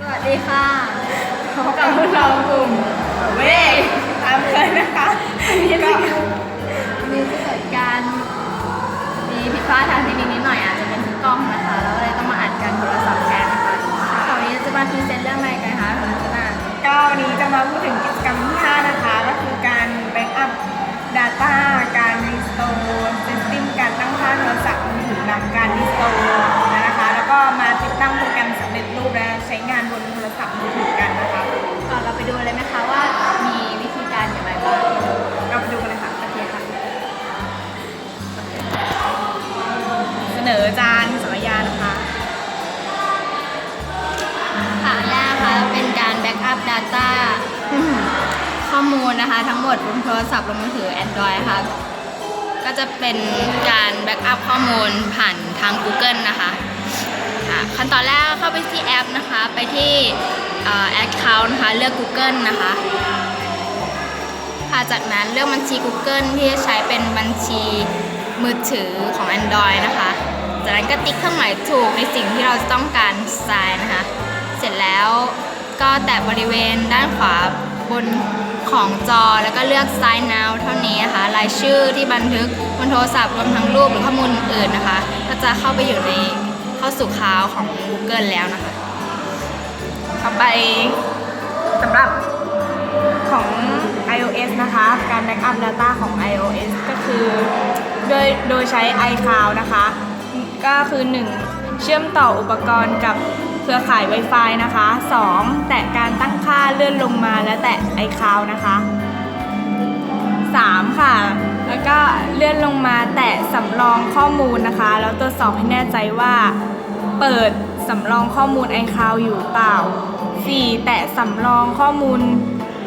สวัสดีค่ะพบกับพวกเรากลุ่มเว้ยตามเคยนะคะวันนี้จะวันนี้จะเกิดการมีผิดพลาดทางเทคนิคนิดหน่อยอาจจะเป็นที่กล้องนะคะแล้วก็เลยต้องมาอัดกันโทรศัพท์แทนนะคะคราวนี้จะมาพรีเซนต์เรื่องอะไรกันคะคุณชนะก็วันนี้จะมาพูดถึงกิจกรรมที่5นะคะ ก็คือการแบ็กอัพ Data อมูลนะคะ ทั้งหมดบนโทรศัพท์บนมือถือ Android ค่ะ ก็จะเป็นการแบ็กอัพข้อมูลผ่านทาง Google นะคะค่ะขั้นตอนแรกเข้าไปที่แอปนะคะ ไปที่แอคเคาท์นะคะ เลือก Google นะคะค่ะจากนั้นเลือกบัญชี Google ที่จะใช้เป็นบัญชีมือถือของ Android นะคะ จากนั้นก็ติ๊กเครื่องหมายถูกในสิ่งที่เราต้องการใส่นะคะ เสร็จแล้วก็แตะบริเวณด้านขวาบน ของจอแล้วก็เลือก Sign Now เท่านี้นะคะรายชื่อที่บันทึกบนโทรศัพท์รวมทั้งรูปหรือข้อมูลอื่นนะคะ ก็จะเข้าไปอยู่ในเข้าสู่คลาวของ Google แล้วนะคะต่อไปสำหรับของ iOS นะคะ การแบ็กอัพ Data ของ iOS ก็คือโดยโดยใช้ iCloud นะคะ ก็คือ 1. เชื่อมต่ออุปกรณ์กับเครือข่าย Wi-Fi นะคะ 2. แตะการ งค่าเลื่อนลงมาและแตะ iCloud นะคะ 3. ค่ะ แล้วก็เลื่อนลงมาแตะสำรองข้อมูลนะคะ แล้วตรวจสอบให้แน่ใจว่า เปิดสำรองข้อมูล iCloud อยู่เปล่า 4. แตะสำรองข้อมูล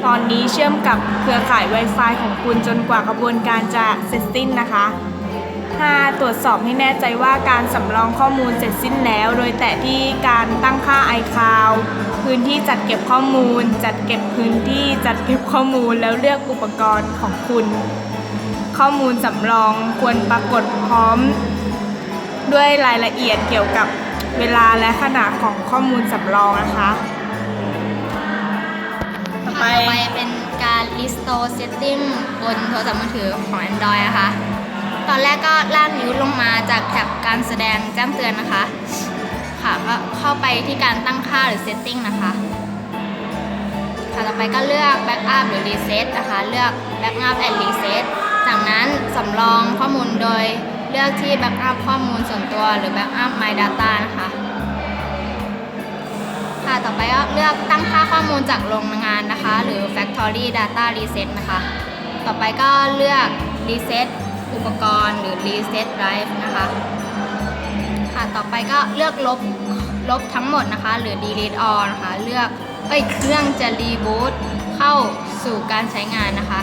ตอนนี้เชื่อมกับเครือข่าย Wi-Fi ของคุณจนกว่ากระบวนการจะเสร็จสิ้นนะคะ 5. ตรวจสอบให้แน่ใจว่าการสำรองข้อมูลเสร็จสิ้นแล้ว โดยแตะที่การตั้งค่า iCloud พื้นที่จัดเก็บข้อมูล จัดเก็บพื้นที่จัดเก็บข้อมูลแล้วเลือกอุปกรณ์ของคุณ ข้อมูลสำรองควรปรากฏพร้อม ด้วยรายละเอียดเกี่ยวกับเวลาและขนาดของข้อมูลสำรองนะคะ ต่อไปต่อไปเป็นการ restore setting บนโทรศัพท์มือถือของ Android นะคะ ตอนแรกก็ลากนิ้วลงมาจากแท็บการแสดงแจ้งเตือนนะคะ ค่ะก็เข้าไปที่การตั้งค่าหรือ setting นะคะ ค่ะต่อไปก็เลือก backup หรือ reset นะคะ เลือก backup and reset จากนั้นสำรองข้อมูลโดยเลือกที่ backup ข้อมูลส่วนตัวหรือ backup my data นะคะค่ะต่อไปก็เลือกตั้งค่าข้อมูลจากโรงงานนะคะ หรือ factory data reset นะคะ ต่อไปก็เลือก reset อุปกรณ์หรือ reset drive นะคะ ค่ะ ต่อไปก็เลือกลบลบทั้งหมดนะคะ หรือ delete all นะคะ เลือกเอ้ยเครื่องจะ reboot เข้าสู่การใช้งานนะคะ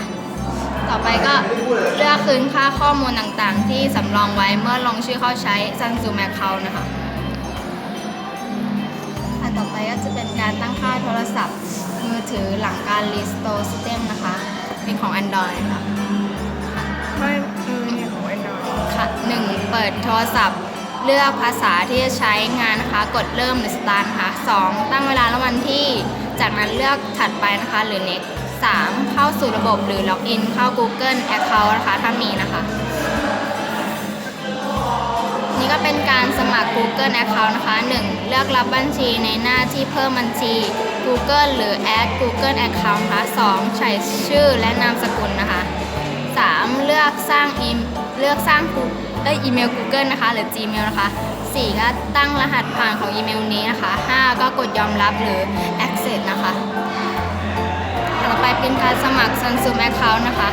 ต่อไปก็เลือกคืนค่าข้อมูลต่างๆ ที่สำรองไว้เมื่อลงชื่อเข้าใช้ Samsung Account นะคะอันต่อไปก็จะเป็นการตั้งค่าโทรศัพท์ มือถือหลังการ restore system นะคะ เป็นของ Android ค่ะไม่เออเนี่ยของ Android ค่ะ 1. เปิดโทรศัพท์ เลือกภาษาที่จะใช้งานนะคะ กดเริ่มหรือ start นะคะ 2. ตั้งเวลาและวันที่ จากนั้นเลือกถัดไปนะคะ หรือ next 3. เข้าสู่ระบบหรือล็อกอินเข้า Google Account นะคะ ถ้ามีนะคะ นี่ก็เป็นการสมัคร Google Account นะคะ 1. เลือกรับบัญชีในหน้าที่เพิ่มบัญชี Google หรือ Add Google Account นะคะ 2. ใส่ชื่อและนามสกุลนะคะ 3. เลือกสร้างอีมเลือกสร้าง Google เอ้ยอีเมล Google นะคะ หรือ Gmail นะคะ 4. ก็ตั้งรหัสผ่านของอีเมลนี้นะคะ 5. ก็กดยอมรับหรือ Access นะคะ ต่อไปเป็นการสมัคร Samsung Account นะคะ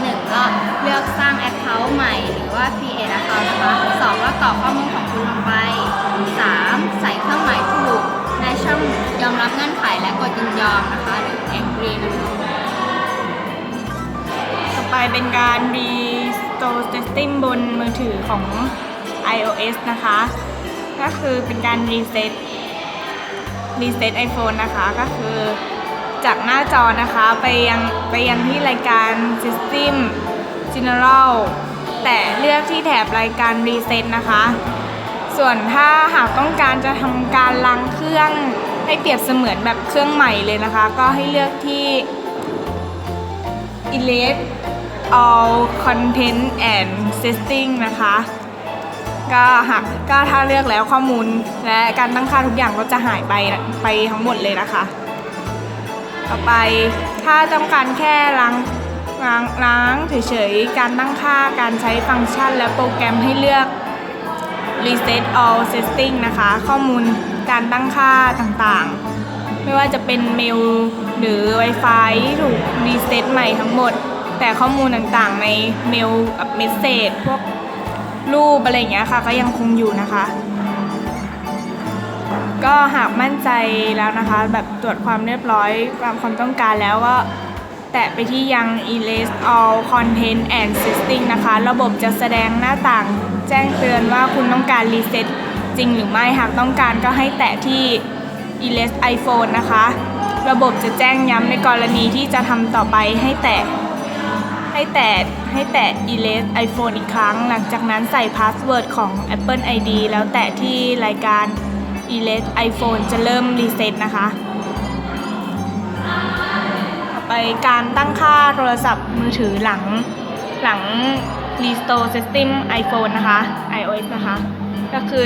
หนึ่งก็เลือกสร้าง Account ใหม่หรือว่า create account นะคะสองก็กรอกข้อมูลของคุณลงไปสามใส่เครื่องหมายถูกในช่องยอมรับเงื่อนไขและกดยินยอมนะคะ หรือ agree นะคะ ต่อไปเป็นการ Store system บนมือถือของ iOS นะคะ ก็คือเป็นการ reset reset iPhone นะคะก็คือจากหน้าจอนะคะไปยังไปยังที่รายการ System General แต่เลือกที่แถบรายการ Reset นะคะ ส่วนถ้าหากต้องการจะทำการล้างเครื่องให้เปรียบเสมือนแบบเครื่องใหม่เลยนะคะ ก็ให้เลือกที่ Erase all content and setting นะคะ ก็หากก็ถ้าเลือกแล้วข้อมูลและการตั้งค่าทุกอย่างก็จะหายไปไปทั้งหมดเลยนะคะ ต่อไปถ้าต้องการแค่ล้างล้างล้างเฉยๆ การตั้งค่าการใช้ฟังก์ชันและโปรแกรมให้เลือก reset all setting นะคะ ข้อมูลการตั้งค่าต่างๆ ไม่ว่าจะเป็นเมลหรือ Wi-Fi ที่ถูกรีเซ็ตใหม่ทั้งหมด แต่ข้อมูลต่างๆ ในเมลกับเมสเซจพวกรูปอะไรอย่างเงี้ยค่ะ ก็ยังคงอยู่นะคะ ก็หากมั่นใจแล้วนะคะ แบบตรวจความเรียบร้อยตามความต้องการแล้วก็แตะไปที่ยัง erase all content and setting นะคะ ระบบจะแสดงหน้าต่างแจ้งเตือนว่าคุณต้องการรีเซ็ตจริงหรือไม่ หากต้องการก็ให้แตะที่ erase iPhone นะคะ ระบบจะแจ้งย้ำในกรณีที่จะทำต่อไปให้แตะ ให้แตะให้แตะ erase iPhone อีกครั้ง หลังจากนั้นใส่พาสเวิร์ดของ Apple ID แล้วแตะที่รายการ erase iPhone จะเริ่มรีเซ็ตนะคะต่อไปการตั้งค่าโทรศัพท์มือถือหลังหลัง restore system iPhone นะคะ iOS นะคะ ก็คือ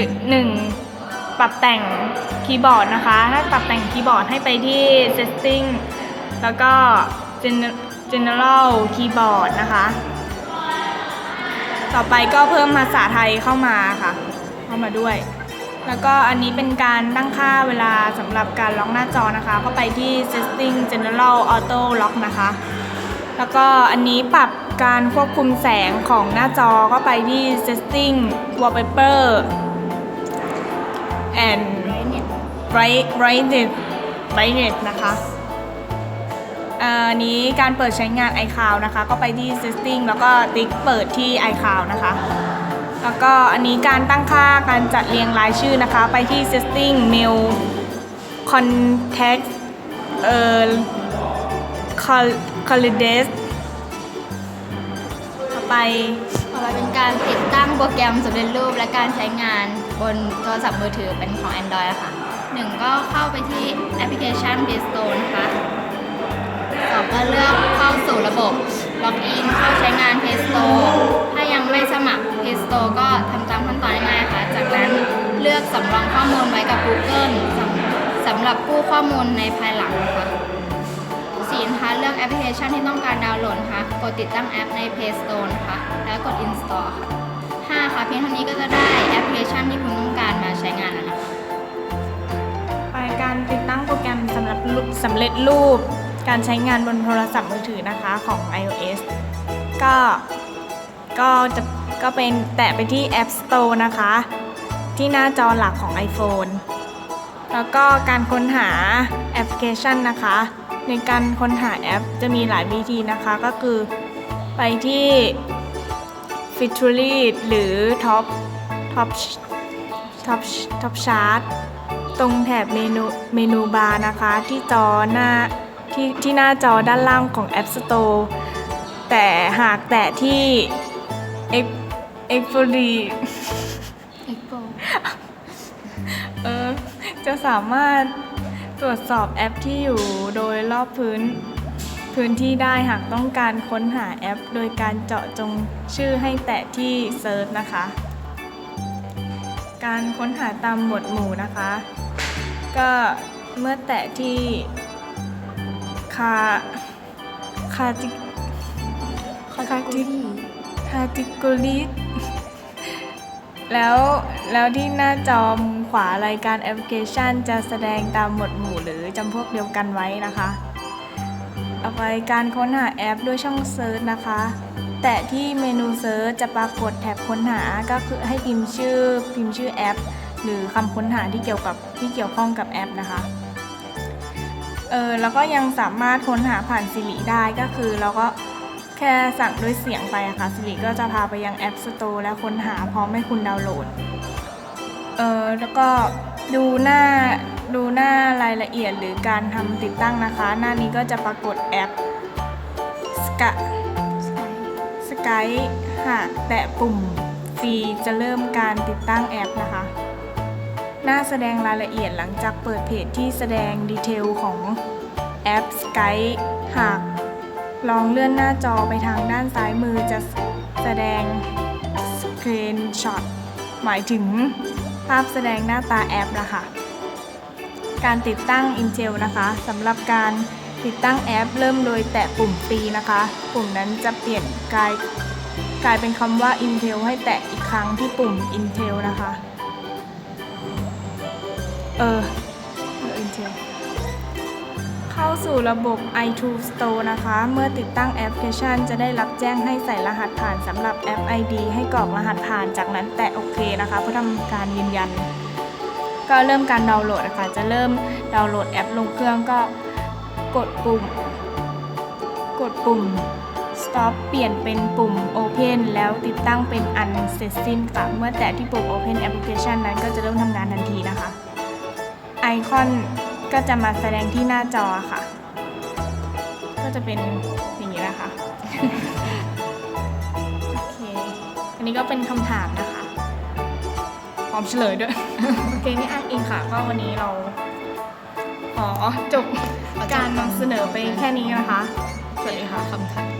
1. ปรับแต่งคีย์บอร์ดนะคะ ถ้าปรับแต่งคีย์บอร์ดให้ไปที่ setting แล้วก็ Gen- general keyboard นะคะ ต่อไปก็เพิ่มภาษาไทยเข้ามาค่ะ เข้ามาด้วย แล้วก็อันนี้เป็นการตั้งค่าเวลาสำหรับการล็อกหน้าจอนะคะ ก็ไปที่ setting general auto lock นะคะ แล้วก็อันนี้ปรับการควบคุมแสงของหน้าจอก็ไปที่ setting wallpaper and bright brightness brightness นะคะ อันนี้การเปิดใช้งาน iCloud นะคะ ก็ไปที่ setting แล้วก็ติ๊กเปิดที่ iCloud นะคะ แล้วก็อันนี้การตั้งค่าการจัดเรียงรายชื่อนะคะ ไปที่ setting mail contact เอ่อ col- holidays ต่อไปต่อไปเป็นการติดตั้งโปรแกรมสำเร็จรูปและการใช้งานบนโทรศัพท์มือถือเป็นของ Android ค่ะหนึ่งก็เข้าไปที่แอปพลิเคชัน Play Store นะคะ องก็เลือกเข้าสู่ระบบล็อกอินเข้าใช้งาน Play Store ถ้ายังไม่สมัคร Play Store ก็ทำตามขั้นตอนง่ายๆค่ะ จากนั้นเลือกสำรองข้อมูลไว้กับ Google สำสำหรับกู้ข้อมูลในภายหลังนะคะสี่นะคะเลือกแอปพลิเคชันที่ต้องการดาวน์โหลดนะคะกดติดตั้งแอปใน Play Store นะคะแล้วกด install ค่ะห้าค่ะเพียงเท่านี้ก็จะได้แอปพลิเคชันที่คุณต้องการมาใช้งานแล้วนะคะไปการติดตั้งโปรแกรมสำหรับสำเร็จรูป การใช้งานบนโทรศัพท์มือถือนะคะของ iOS ก็ก็จะก็เป็นแตะไปที่ App Store นะคะ ที่หน้าจอหลักของ iPhone แล้วก็การค้นหาแอปพลิเคชันนะคะ ในการค้นหาแอปจะมีหลายวิธีนะคะก็คือไปที่ Featury หรือ Top Top Top Top Chart ตรงแถบเมนูเมนูบาร์นะคะ ที่จอหน้า ที่ที่หน้าจอด้านล่างของ App Store แต่หากแตะที่ Ex- Explore Expo เออจะสามารถตรวจสอบแอปที่อยู่โดยรอบพื้น พื้นที่ได้หากต้องการค้นหาแอป โดยการเจาะจงชื่อให้แตะที่เซิร์ชนะคะ การค้นหาตามหมวดหมู่นะคะ ก็เมื่อแตะที่ คาคาติคาติคาติกริสแล้วแล้วที่หน้าจอมุมขวารายการแอปพลิเคชัน จะแสดงตามหมวดหมู่หรือจำพวกเดียวกันไว้นะคะต่อไปการค้นหาแอปด้วยช่องเซิร์ชนะคะ แต่ที่เมนูเซิร์ชจะปรากฏแท็บค้นหาก็คือให้พิมพ์ชื่อพิมพ์ชื่อแอป หรือคำค้นหาที่เกี่ยวกับที่เกี่ยวข้องกับแอปนะคะ เออแล้วก็ยังสามารถค้นหาผ่าน Siri ได้ก็คือเราก็แค่สั่งด้วยเสียงไปอะค่ะ Siri ก็จะพาไปยังแอป Store และค้นหาพร้อมให้คุณดาวน์โหลดเออแล้วก็ดูหน้าดูหน้ารายละเอียดหรือการทำติดตั้งนะคะ หน้านี้ก็จะปรากฏแอปสกสกายหากแตะปุ่มฟรีจะเริ่มการติดตั้งแอปนะคะ หน้าแสดงรายละเอียดหลังจากเปิดเพจที่แสดงดีเทลของแอป Skype หากลองเลื่อนหน้าจอไปทางด้านซ้ายมือจะแสดงสกรีนช็อตหมายถึงภาพแสดงหน้าตาแอปนะคะการติดตั้ง Intel นะคะสำหรับการติดตั้งแอป เริ่มโดยแตะปุ่มปีนะคะ ปุ่มนั้นจะเปลี่ยนกลายกลายเป็นคำว่า Intel ให้แตะอีกครั้งที่ปุ่ม Intel นะคะ เออเออ Intel เข้าสู่ระบบ iTunes Store นะคะ เมื่อติดตั้งแอปพลิเคชัน จะได้รับแจ้งให้ใส่รหัสผ่านสำหรับแอป ID ให้กรอกรหัสผ่านจากนั้นแตะโอเคนะคะ เพื่อทำการยืนยัน ก็เริ่มการดาวน์โหลดนะคะจะเริ่มดาวน์โหลดแอปลงเครื่องก็กดปุ่ม กดปุ่ม stop เปลี่ยนเป็นปุ่ม open แล้วติดตั้งเป็นอันเสร็จสิ้นค่ะ เมื่อแตะที่ปุ่ม open application นั้นก็จะเริ่มทำงานทันทีนะคะ ไอคอนก็จะมาแสดงที่หน้าจอค่ะ ก็จะเป็นอย่างนี้นะคะ โอเค อันนี้ก็เป็นคำถามนะคะพร้อมเฉลยด้วย โอเค นี่อ่านเองค่ะ ก็วันนี้เราขอจบการนำเสนอไปแค่นี้นะคะ สวัสดีค่ะขอบคุณค่ะ